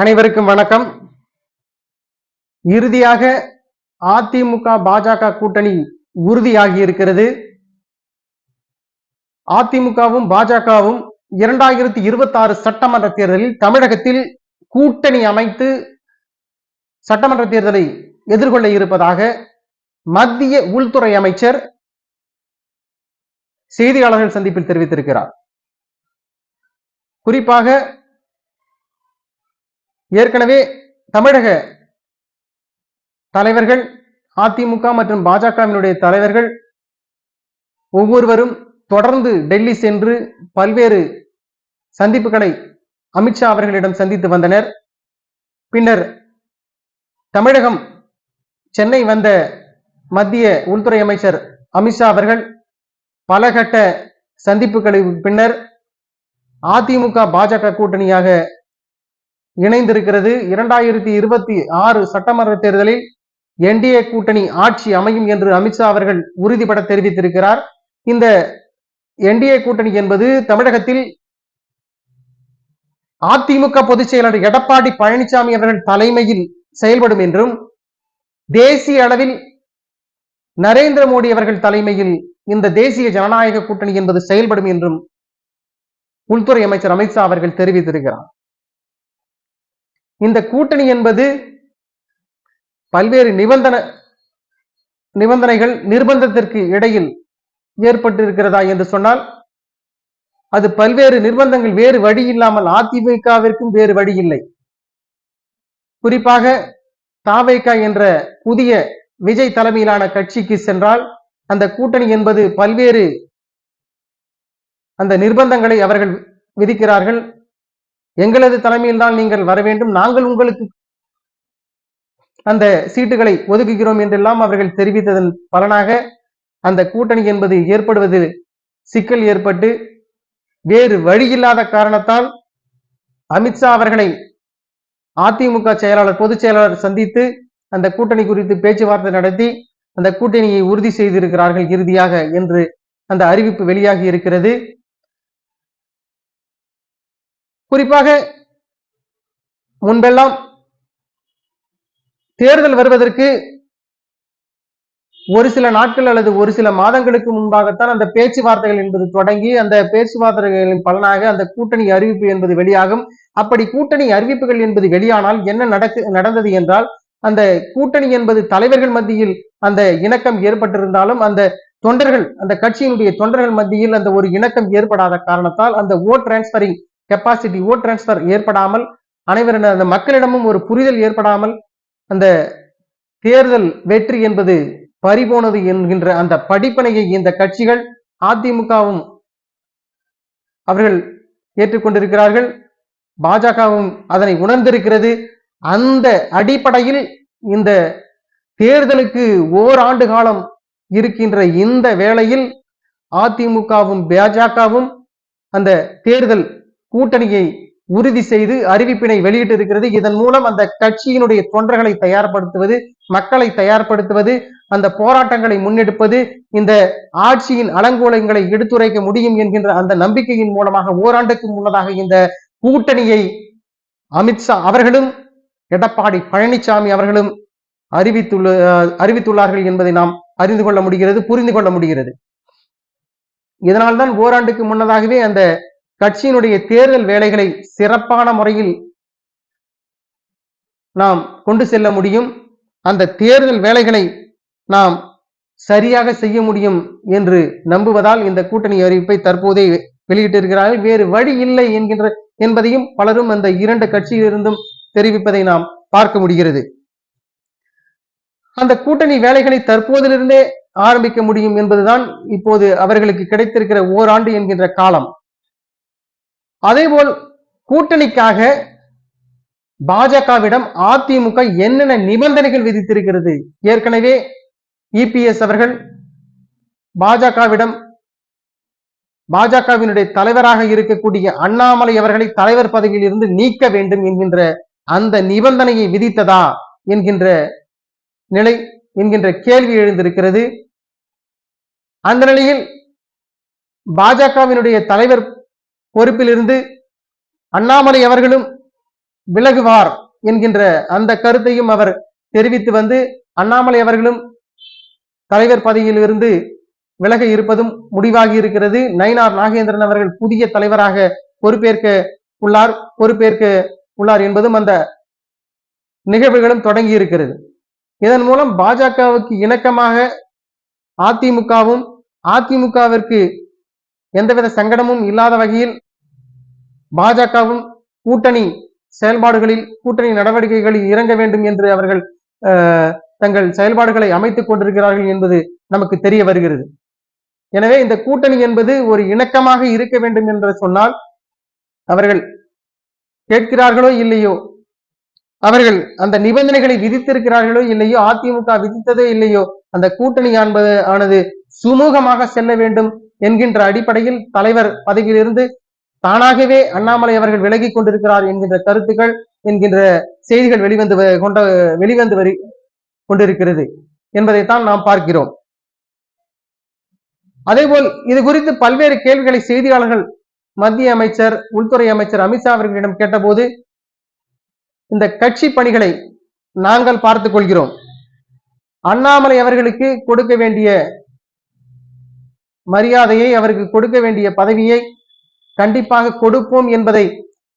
அனைவருக்கும் வணக்கம். இறுதியாக அதிமுக பாஜக கூட்டணி உறுதியாகி இருக்கிறது. அதிமுகவும் பாஜகவும் இரண்டாயிரத்தி இருபத்தி ஆறு சட்டமன்ற தேர்தலில் தமிழகத்தில் கூட்டணி அமைத்து சட்டமன்ற தேர்தலை எதிர்கொள்ள இருப்பதாக மத்திய உள்துறை அமைச்சர் செய்தியாளர்கள் சந்திப்பில் தெரிவித்திருக்கிறார். குறிப்பாக ஏற்கனவே தமிழக தலைவர்கள் அதிமுக மற்றும் பாஜகவினுடைய தலைவர்கள் ஒவ்வொருவரும் தொடர்ந்து டெல்லி சென்று பல்வேறு சந்திப்புகளை அமித்ஷா அவர்களிடம் சந்தித்து வந்தனர். பின்னர் தமிழகம் சென்னை வந்த மத்திய உள்துறை அமைச்சர் அமித்ஷா அவர்கள் பல கட்ட சந்திப்புகளுக்கு பின்னர் அதிமுக பாஜக கூட்டணியாக இணைந்திருக்கிறது. இரண்டாயிரத்தி இருபத்தி ஆறு சட்டமன்ற தேர்தலில் என்டிஏ கூட்டணி ஆட்சி அமையும் என்று அமித்ஷா அவர்கள் உறுதிபட தெரிவித்திருக்கிறார். இந்த என்டிஏ கூட்டணி என்பது தமிழகத்தில் அதிமுக பொதுச் செயலாளர் எடப்பாடி பழனிசாமி அவர்கள் தலைமையில் செயல்படும் என்றும் தேசிய அளவில் நரேந்திர மோடி அவர்கள் தலைமையில் இந்த தேசிய ஜனநாயக கூட்டணி என்பது செயல்படும் என்றும் உள்துறை அமைச்சர் அமித்ஷா அவர்கள் தெரிவித்திருக்கிறார். இந்த கூட்டணி என்பது பல்வேறு நிபந்தன நிபந்தனைகள் நிர்பந்தத்திற்கு இடையில் ஏற்பட்டிருக்கிறதா என்று சொன்னால் அது பல்வேறு நிர்பந்தங்கள் வேறு வழி இல்லாமல் அதிமுகவிற்கும் வேறு வழி இல்லை. குறிப்பாக தாவைக்கா என்ற புதிய விஜய் தலைமையிலான கட்சிக்கு சென்றால் அந்த கூட்டணி என்பது பல்வேறு அந்த நிர்பந்தங்களை அவர்கள் விதிக்கிறார்கள். எங்களது தலைமையில் தான் நீங்கள் வர வேண்டும். நாங்கள் உங்களுக்கு அந்த சீட்டுகளை ஒதுக்குகிறோம் என்றெல்லாம் அவர்கள் தெரிவித்ததன் பலனாக அந்த கூட்டணி என்பது ஏற்படுவது சிக்கல் ஏற்பட்டு வேறு வழியில்லாத காரணத்தால் அமித்ஷா அவர்களை அதிமுக செயலாளர் பொதுச் செயலாளர் சந்தித்து அந்த கூட்டணி குறித்து பேச்சுவார்த்தை நடத்தி அந்த கூட்டணியை உறுதி செய்திருக்கிறார்கள் இறுதியாக என்று அந்த அறிவிப்பு வெளியாகி இருக்கிறது. குறிப்பாக முன்பெல்லாம் தேர்தல் வருவதற்கு ஒரு சில நாட்கள் அல்லது ஒரு சில மாதங்களுக்கு முன்பாகத்தான் அந்த பேச்சுவார்த்தைகள் என்பது தொடங்கி அந்த பேச்சுவார்த்தைகளின் பலனாக அந்த கூட்டணி அறிவிப்பு என்பது வெளியாகும். அப்படி கூட்டணி அறிவிப்புகள் என்பது வெளியானால் என்ன நடக்கு நடந்தது என்றால் அந்த கூட்டணி என்பது தலைவர்கள் மத்தியில் அந்த இணக்கம் ஏற்பட்டிருந்தாலும் அந்த தொண்டர்கள் அந்த கட்சியினுடைய தொண்டர்கள் மத்தியில் அந்த ஒரு இணக்கம் ஏற்படாத காரணத்தால் அந்த ஓட் டிரான்ஸ்பரிங் கெப்பாசிட்டி ஓ டிரான்ஸ்பர் ஏற்படாமல் அனைவரின் அந்த மக்களிடமும் ஒரு புரிதல் ஏற்படாமல் அந்த தேர்தல் வெற்றி என்பது பறிபோனது என்கின்ற அந்த படிப்பனையை இந்த கட்சிகள் அதிமுகவும் அவர்கள் ஏற்றுக்கொண்டிருக்கிறார்கள். பாஜகவும் அதனை உணர்ந்திருக்கிறது. அந்த அடிப்படையில் இந்த தேர்தலுக்கு ஓராண்டு காலம் இருக்கின்ற இந்த வேளையில் அதிமுகவும் பாஜகவும் அந்த தேர்தல் கூட்டணியை உறுதி செய்து அறிவிப்பினை வெளியிட்டிருக்கிறது. இதன் மூலம் அந்த கட்சியினுடைய தொண்டர்களை தயார்படுத்துவது மக்களை தயார்படுத்துவது அந்த போராட்டங்களை முன்னெடுப்பது இந்த ஆட்சியின் அலங்கோலங்களை எடுத்துரைக்க முடியும் என்கின்ற அந்த நம்பிக்கையின் மூலமாக ஓராண்டுக்கு முன்னதாக இந்த கூட்டணியை அமித்ஷா அவர்களும் எடப்பாடி பழனிசாமி அவர்களும் அறிவித்துள்ள அறிவித்துள்ளார்கள் என்பதை நாம் அறிந்து கொள்ள முடிகிறது புரிந்து கொள்ள முடிகிறது. இதனால்தான் ஓராண்டுக்கு முன்னதாகவே அந்த கட்சியினுடைய தேர்தல் வேலைகளை சிறப்பான முறையில் நாம் கொண்டு செல்ல முடியும். அந்த தேர்தல் வேலைகளை நாம் சரியாக செய்ய முடியும் என்று நம்புவதால் இந்த கூட்டணி அறிவிப்பை தற்போதே வெளியிட்டிருக்கிறார்கள். வேறு வழி இல்லை என்கின்ற என்பதையும் பலரும் அந்த இரண்டு கட்சியிலிருந்தும் தெரிவிப்பதை நாம் பார்க்க முடிகிறது. அந்த கூட்டணி வேலைகளை தற்போதிலிருந்தே ஆரம்பிக்க முடியும் என்பதுதான் இப்போது அவர்களுக்கு கிடைத்திருக்கிற ஓராண்டு என்கின்ற காலம். அதேபோல் கூட்டணிக்காக பாஜகவிடம் அதிமுக என்னென்ன நிபந்தனைகள் விதித்திருக்கிறது? ஏற்கனவே இபிஎஸ் அவர்கள் பாஜகவிடம் பாஜகவினுடைய தலைவராக இருக்கக்கூடிய அண்ணாமலை அவர்களை தலைவர் பதவியில் இருந்து நீக்க வேண்டும் என்கின்ற அந்த நிபந்தனையை விதித்ததா என்கின்ற நிலை என்கின்ற கேள்வி எழுந்திருக்கிறது. அந்த நிலையில் பாஜகவினுடைய தலைவர் பொறுப்பிலிருந்து அண்ணாமலை அவர்களும் விலகுவார் என்கின்ற அந்த கருத்தையும் அவர் தெரிவித்து வந்து அண்ணாமலை அவர்களும் தலைவர் பதவியிலிருந்து விலக இருப்பதும் முடிவாகி இருக்கிறது நயினார் நாகேந்திரன் அவர்கள் புதிய தலைவராக பொறுப்பேற்க உள்ளார் பொறுப்பேற்க உள்ளார் என்பதும் அந்த நிகழ்வுகளும் தொடங்கி இருக்கிறது இதன் மூலம் பாஜகவுக்கு இணக்கமாக அதிமுகவும் அதிமுகவிற்கு எந்தவித சங்கடமும் இல்லாத வகையில் பாஜகவும் கூட்டணி செயல்பாடுகளில் கூட்டணி நடவடிக்கைகளில் இறங்க வேண்டும் என்று அவர்கள் தங்கள் செயல்பாடுகளை அமைத்துக் கொண்டிருக்கிறார்கள் என்பது நமக்கு தெரிய வருகிறது. எனவே இந்த கூட்டணி என்பது ஒரு இணக்கமாக இருக்க வேண்டும் என்று சொன்னால் அவர்கள் கேட்கிறார்களோ இல்லையோ அவர்கள் அந்த நிபந்தனைகளை விதித்திருக்கிறார்களோ இல்லையோ அதிமுக விதித்ததோ இல்லையோ அந்த கூட்டணி என்பது ஆனது சுமூகமாக செல்ல வேண்டும் என்கின்ற அடிப்படையில் தலைவர் பதவியிலிருந்து தானாகவே அண்ணாமலை அவர்கள் விலகிக் கொண்டிருக்கிறார் என்கின்ற கருத்துக்கள் என்கின்ற செய்திகள் வெளிவந்து வ- கொண்ட வெளிவந்து வரி கொண்டிருக்கிறது என்பதைத்தான் நாம் பார்க்கிறோம். அதேபோல் இது குறித்து பல்வேறு கேள்விகளை செய்தியாளர்கள் மத்திய அமைச்சர் உள்துறை அமைச்சர் அமித்ஷா அவர்களிடம் கேட்டபோது இந்த கட்சி பணிகளை நாங்கள் பார்த்துக் கொள்கிறோம். அண்ணாமலை அவர்களுக்கு கொடுக்க வேண்டிய மரியாதையை அவருக்கு கொடுக்க வேண்டிய பதவியை கண்டிப்பாக கொடுப்போம் என்பதை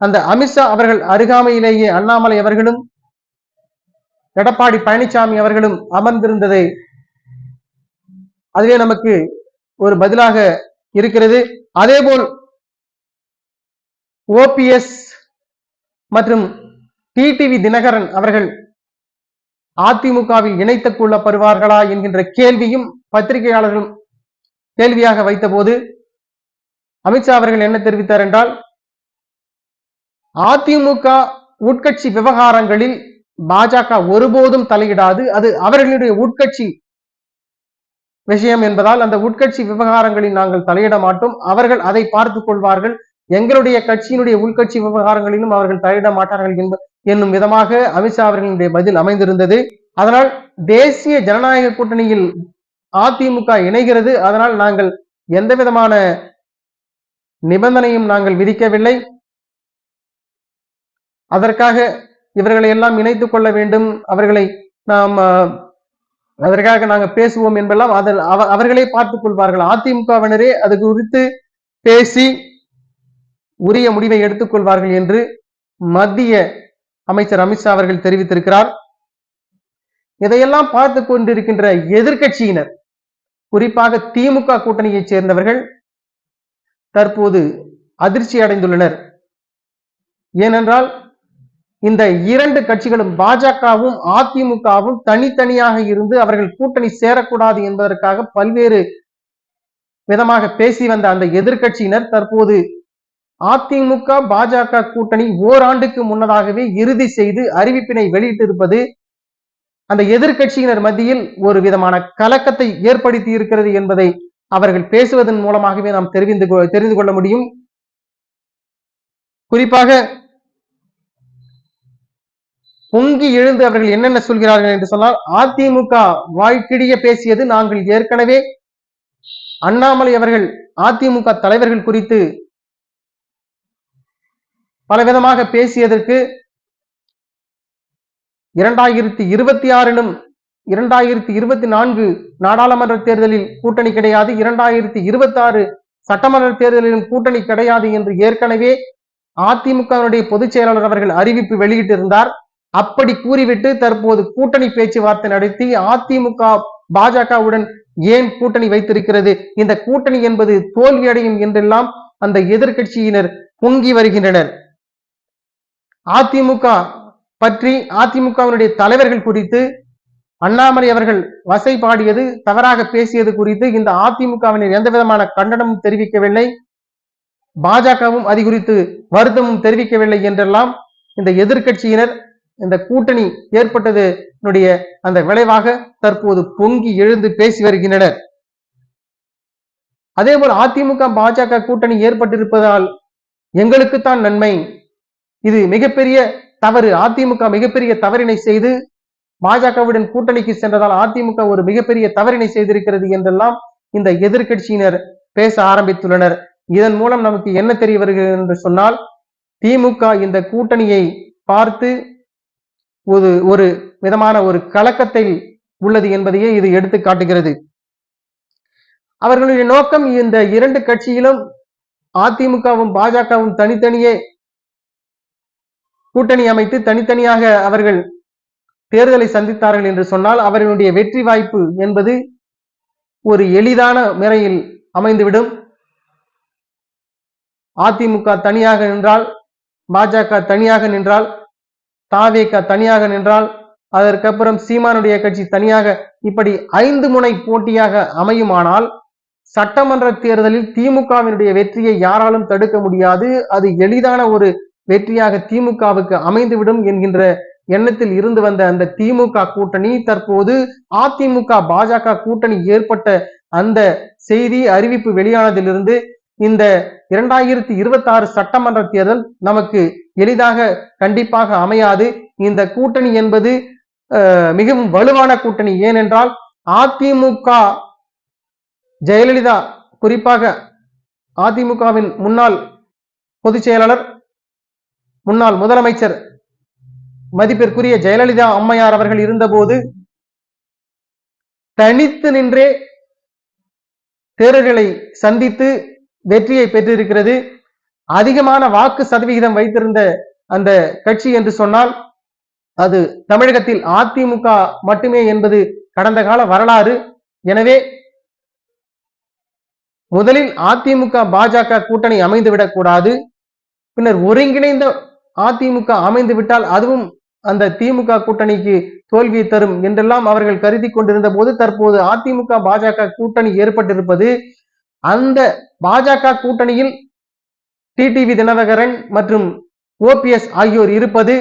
அந்த அமித்ஷா அவர்கள் அருகாமையிலேயே அண்ணாமலை அவர்களும் எடப்பாடி பழனிசாமி அவர்களும் அமர்ந்திருந்ததை அதுவே நமக்கு ஒரு பதிலாக இருக்கிறது. அதேபோல் ஓபிஎஸ் மற்றும் டிடிவி தினகரன் அவர்கள் அதிமுகவில் இணைத்துக் கொள்ளப்படுவார்களா என்கின்ற கேள்வியும் பத்திரிகையாளர்களும் கேள்வியாக வைத்தபோது அமித்ஷா அவர்கள் என்ன தெரிவித்தார் என்றால் அதிமுக உட்கட்சி விவகாரங்களில் பாஜக ஒருபோதும் தலையிடாது. அது அவர்களுடைய உட்கட்சி விஷயம் என்பதால் அந்த உட்கட்சி விவகாரங்களில் நாங்கள் தலையிட மாட்டோம். அவர்கள் அதை பார்த்துக் கொள்வார்கள். எங்களுடைய கட்சியினுடைய உள்கட்சி விவகாரங்களிலும் அவர்கள் தலையிட மாட்டார்கள் என்ப என்னும் விதமாக அமித்ஷா அவர்களுடைய பதில் அமைந்திருந்தது. அதனால் தேசிய ஜனநாயக கூட்டணியில் அதிமுக இணைகிறது. அதனால் நாங்கள் எந்த விதமான நிபந்தனையும் நாங்கள் விதிக்கவில்லை. அதற்காக இவர்களை எல்லாம் இணைத்துக் கொள்ள வேண்டும். அவர்களை நாம் அதற்காக நாங்கள் பேசுவோம் என்பெல்லாம் அதில் அவர்களே பார்த்துக் கொள்வார்கள். அதிமுகவினரே அது குறித்து பேசி உரிய முடிவை எடுத்துக்கொள்வார்கள் என்று மத்திய அமைச்சர் அமித்ஷா அவர்கள் தெரிவித்திருக்கிறார். இதையெல்லாம் பார்த்து கொண்டிருக்கின்ற எதிர்க்கட்சியினர் குறிப்பாக திமுக கூட்டணியைச் சேர்ந்தவர்கள் தற்போது அதிர்ச்சி அடைந்துள்ளனர். ஏனென்றால் இந்த இரண்டு கட்சிகளும் பாஜகவும் அதிமுகவும் தனித்தனியாக இருந்து அவர்கள் கூட்டணி சேரக்கூடாது என்பதற்காக பல்வேறு விதமாக பேசி வந்த அந்த எதிர்கட்சியினர் தற்போது அதிமுக பாஜக கூட்டணி ஓராண்டுக்கு முன்னதாகவே இறுதி செய்து அறிவிப்பினை வெளியிட்டிருப்பது அந்த எதிர்கட்சியினர் மத்தியில் ஒரு விதமான கலக்கத்தை ஏற்படுத்தி இருக்கிறது என்பதை அவர்கள் பேசுவதன் மூலமாகவே நாம் தெரிந்து தெரிந்து கொள்ள முடியும். குறிப்பாக பொங்கி எழுந்து அவர்கள் என்னென்ன சொல்கிறார்கள் என்று சொன்னால் அதிமுக வாய்க்கிடிய பேசியது நாங்கள் ஏற்கனவே அண்ணாமலை அவர்கள் அதிமுக தலைவர்கள் குறித்து பலவிதமாக பேசியதற்கு இரண்டாயிரத்தி இருபத்தி ஆறிலும் இரண்டாயிரத்தி இருபத்தி நான்கு நாடாளுமன்ற தேர்தலில் கூட்டணி கிடையாது. இரண்டாயிரத்தி இருபத்தி ஆறு சட்டமன்ற தேர்தலிலும் கூட்டணி கிடையாது என்று ஏற்கனவே அதிமுகவினுடைய பொதுச் செயலாளர் அவர்கள் அறிவிப்பு வெளியிட்டிருந்தார். அப்படி கூறிவிட்டு தற்போது கூட்டணி பேச்சுவார்த்தை நடத்தி அதிமுக பாஜகவுடன் ஏன் கூட்டணி வைத்திருக்கிறது? இந்த கூட்டணி என்பது தோல்வியடையும் என்றெல்லாம் அந்த எதிர்கட்சியினர் பொங்கி வருகின்றனர். அதிமுக பற்றி அதிமுகவினுடைய தலைவர்கள் குறித்து அண்ணாமலை அவர்கள் வசை பாடியது தவறாக பேசியது குறித்து இந்த அதிமுகவினர் எந்த விதமான கண்டனமும் தெரிவிக்கவில்லை. பாஜகவும் அது குறித்து வருத்தமும் தெரிவிக்கவில்லை என்றெல்லாம் இந்த எதிர்க்கட்சியினர் இந்த கூட்டணி ஏற்பட்டது அந்த விளைவாக தற்போது பொங்கி எழுந்து பேசி வருகின்றனர். அதேபோல் அதிமுக பாஜக கூட்டணி ஏற்பட்டிருப்பதால் எங்களுக்குத்தான் நன்மை. இது மிகப்பெரிய தவறு. அதிமுக மிகப்பெரிய தவறினை செய்து பாஜகவுடன் கூட்டணிக்கு சென்றதால் அதிமுக ஒரு மிகப்பெரிய தவறினை செய்திருக்கிறது என்றெல்லாம் இந்த எதிர்கட்சியினர் பேச ஆரம்பித்துள்ளனர். இதன் மூலம் நமக்கு என்ன தெரிய வருகிறது என்று சொன்னால் திமுக இந்த கூட்டணியை பார்த்து ஒரு ஒரு விதமான ஒரு கலக்கத்தில் உள்ளது என்பதையே இது எடுத்து காட்டுகிறது. அவர்களுடைய நோக்கம் இந்த இரண்டு கட்சியிலும் அதிமுகவும் பாஜகவும் தனித்தனியே கூட்டணி அமைத்து தனித்தனியாக அவர்கள் தேர்தலை சந்தித்தார்கள் என்று சொன்னால் அவர்களுடைய வெற்றி வாய்ப்பு என்பது ஒரு எளிதான முறையில் அமைந்துவிடும். அதிமுக தனியாக நின்றால் பாஜக தனியாக நின்றால் தாவேக தனியாக நின்றால் அதற்கப்புறம் சீமானுடைய கட்சி தனியாக இப்படி ஐந்து முனை போட்டியாக அமையுமானால் சட்டமன்ற தேர்தலில் திமுகவினுடைய வெற்றியை யாராலும் தடுக்க முடியாது. அது எளிதான ஒரு வெற்றியாக திமுகவுக்கு அமைந்துவிடும் என்கின்ற எண்ணத்தில் இருந்து வந்த அந்த திமுக கூட்டணி தற்போது அதிமுக பாஜக கூட்டணி ஏற்பட்ட அந்த செய்தி அறிவிப்பு வெளியானதிலிருந்து இந்த இரண்டாயிரத்தி இருபத்தி ஆறு சட்டமன்ற தேர்தல் நமக்கு எளிதாக கண்டிப்பாக அமையாது. இந்த கூட்டணி என்பது மிகவும் வலுவான கூட்டணி. ஏனென்றால் அதிமுக ஜெயலலிதா குறிப்பாக அதிமுகவின் முன்னாள் பொதுச் செயலாளர் முன்னாள் முதலமைச்சர் மதிப்பிற்குரிய ஜெயலலிதா அம்மையார் அவர்கள் இருந்தபோது தனித்து நின்றே தேர்தல்களை சந்தித்து வெற்றியை பெற்றிருக்கிறது. அதிகமான வாக்கு சதவிகிதம் வைத்திருந்த அந்த கட்சி என்று சொன்னால் அது தமிழகத்தில் அதிமுக மட்டுமே என்பது கடந்த கால வரலாறு. எனவே முதலில் அதிமுக பாஜக கூட்டணி அமைந்துவிடக் கூடாது. பின்னர் ஒருங்கிணைந்த அதிமுக அமைந்துவிட்டால் அதுவும் அந்த திமுக கூட்டணிக்கு தோல்வியை தரும் என்றெல்லாம் அவர்கள் கருதி கொண்டிருந்த போது தற்போது அதிமுக பாஜக கூட்டணி ஏற்பட்டிருப்பது அந்த பாஜக கூட்டணியில் டிடிவி தினகரன் மற்றும் ஓபிஎஸ் ஆகியோர் இருப்பது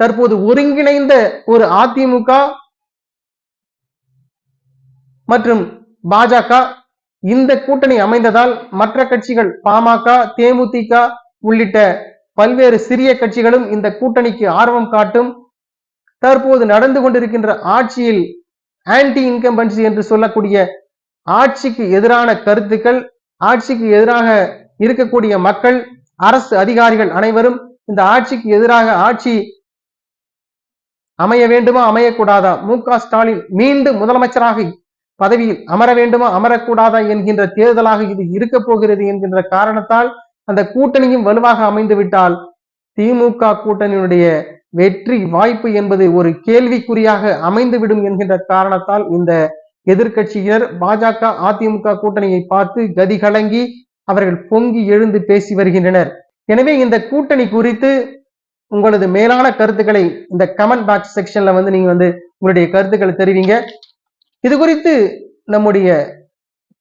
தற்போது ஒருங்கிணைந்த ஒரு அதிமுக மற்றும் பாஜக இந்த கூட்டணி அமைந்ததால் மற்ற கட்சிகள் பாமக தேமுதிக உள்ளிட்ட பல்வேறு சிறிய கட்சிகளும் இந்த கூட்டணிக்கு ஆர்வம் காட்டும். தற்போது நடந்து கொண்டிருக்கின்ற ஆட்சியில் ஆன்டி இன்கம்பன்சி என்று சொல்லக்கூடிய ஆட்சிக்கு எதிரான கருத்துக்கள் ஆட்சிக்கு எதிராக இருக்கக்கூடிய மக்கள் அரசு அதிகாரிகள் அனைவரும் இந்த ஆட்சிக்கு எதிராக ஆட்சி அமைய வேண்டுமா அமையக்கூடாதா? மு க ஸ்டாலின் மீண்டும் முதலமைச்சராக பதவியில் அமர வேண்டுமா அமரக்கூடாதா என்கின்ற தேர்தலாக இது இருக்க போகிறது என்கின்ற காரணத்தால் அந்த கூட்டணியும் வலுவாக அமைந்து விட்டால் திமுக கூட்டணியினுடைய வெற்றி வாய்ப்பு என்பது ஒரு கேள்விக்குறியாக அமைந்துவிடும் என்கின்ற காரணத்தால் இந்த எதிர்க்கட்சியினர் பாஜக அதிமுக கூட்டணியை பார்த்து கதி கலங்கி அவர்கள் பொங்கி எழுந்து பேசி வருகின்றனர். எனவே இந்த கூட்டணி குறித்து உங்களது மேலான கருத்துக்களை இந்த கமெண்ட் பாக்ஸ் செக்ஷன்ல வந்து நீங்க வந்து உங்களுடைய கருத்துக்களை தெரிவிங்க. இது குறித்து நம்முடைய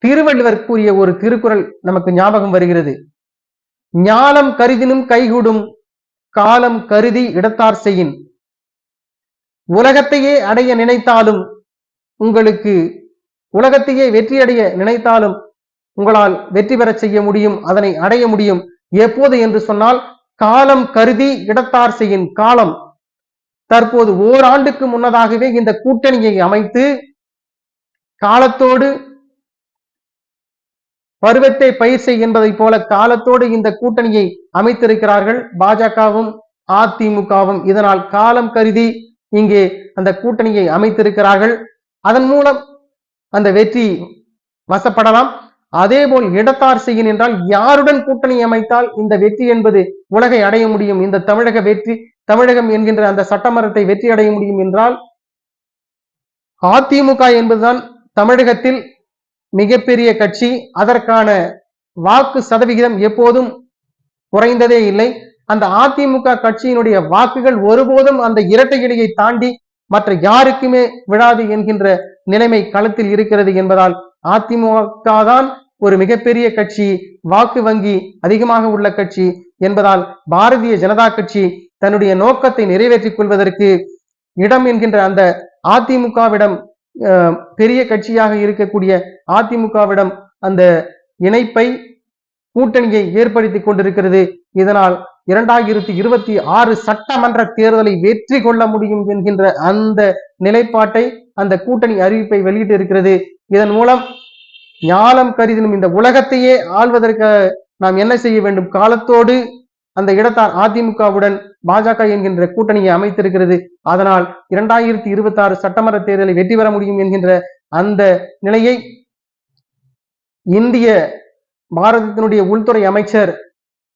திருவள்ளுவர் கூறிய ஒரு திருக்குறள் நமக்கு ஞாபகம் வருகிறது. ஞாலம் கருதினும் கைகூடும் காலம் கருதி இடத்தார் செய்யின். உலகத்தையே அடைய நினைத்தாலும் உங்களுக்கு உலகத்தையே வெற்றி அடைய நினைத்தாலும் உங்களால் வெற்றி பெறச் செய்ய முடியும் அதனை அடைய முடியும். எப்போது என்று சொன்னால் காலம் கருதி இடத்தார் செய்யும் காலம். தற்போது ஓராண்டுக்கு முன்னதாகவே இந்த கூட்டணியை அமைத்து காலத்தோடு பருவத்தை பயிர் செய் என்பதைப் போல காலத்தோடு இந்த கூட்டணியை அமைத்திருக்கிறார்கள். பாஜகவும் அதிமுகவும் இதனால் காலம் கருதி இங்கே அந்த கூட்டணியை அமைத்திருக்கிறார்கள். அதன் மூலம் அந்த வெற்றி வசப்படலாம். அதேபோல் இடத்தார் செய்யின் என்றால் யாருடன் கூட்டணி அமைத்தால் இந்த வெற்றி என்பது உலகை அடைய முடியும். இந்த தமிழக வெற்றி தமிழகம் என்கின்ற அந்த சட்டமன்றத்தை வெற்றி அடைய முடியும் என்றால் அதிமுக என்பதுதான் தமிழகத்தில் மிகப்பெரிய கட்சி. அதற்கான வாக்கு சதவிகிதம் எப்போதும் குறைந்ததே இல்லை. அந்த அதிமுக கட்சியினுடைய வாக்குகள் ஒருபோதும் அந்த இரட்டை இலையை தாண்டி மற்ற யாருக்குமே விழாது என்கின்ற நிலைமை களத்தில் இருக்கிறது என்பதால் அதிமுக தான் ஒரு மிகப்பெரிய கட்சி வாக்கு வங்கி அதிகமாக உள்ள கட்சி என்பதால் பாரதிய ஜனதா கட்சி தன்னுடைய நோக்கத்தை நிறைவேற்றிக் கொள்வதற்கு இடம் என்கின்ற அந்த அதிமுகவிடம் பெரிய கட்சியாக இருக்கக்கூடிய அதிமுகவிடம் அந்த இணைப்பை கூட்டணியை ஏற்படுத்தி கொண்டிருக்கிறது. இதனால் இரண்டாயிரத்தி இருபத்தி ஆறு சட்டமன்ற தேர்தலை வெற்றி கொள்ள முடியும் என்கின்ற அந்த நிலைப்பாட்டை அந்த கூட்டணி அறிவிப்பை வெளியிட்டு இருக்கிறது. இதன் மூலம் ஞானம் கருதினும் இந்த உலகத்தையே ஆள்வதற்கு நாம் என்ன செய்ய வேண்டும்? காலத்தோடு அந்த இடத்தால் அதிமுகவுடன் பாஜக என்கின்ற கூட்டணியை அமைத்திருக்கிறது. அதனால் இரண்டாயிரத்தி இருபத்தி ஆறு சட்டமன்ற தேர்தலை வெற்றி பெற முடியும் என்கின்ற அந்த நிலையை இந்திய பாரதத்தினுடைய உள்துறை அமைச்சர்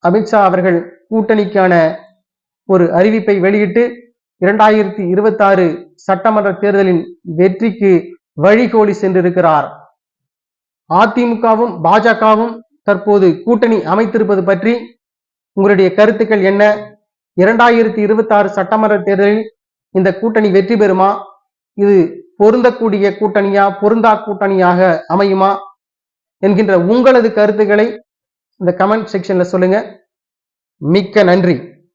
அமித்ஷா அவர்கள் கூட்டணிக்கான ஒரு அறிவிப்பை வெளியிட்டு இரண்டாயிரத்தி இருபத்தி ஆறு சட்டமன்ற தேர்தலின் வெற்றிக்கு வழிகோலி சென்றிருக்கிறார். அதிமுகவும் பாஜகவும் தற்போது கூட்டணி அமைத்திருப்பது பற்றி உங்களுடைய கருத்துக்கள் என்ன? இரண்டாயிரத்தி இருபத்தி ஆறு சட்டமன்ற தேர்தலில் இந்த கூட்டணி வெற்றி பெறுமா? இது பொருந்தக்கூடிய கூட்டணியா பொருந்தா கூட்டணியாக அமையுமா? என்கின்ற உங்களது கருத்துக்களை இந்த கமெண்ட் செக்ஷன்ல சொல்லுங்க. மிக்க நன்றி.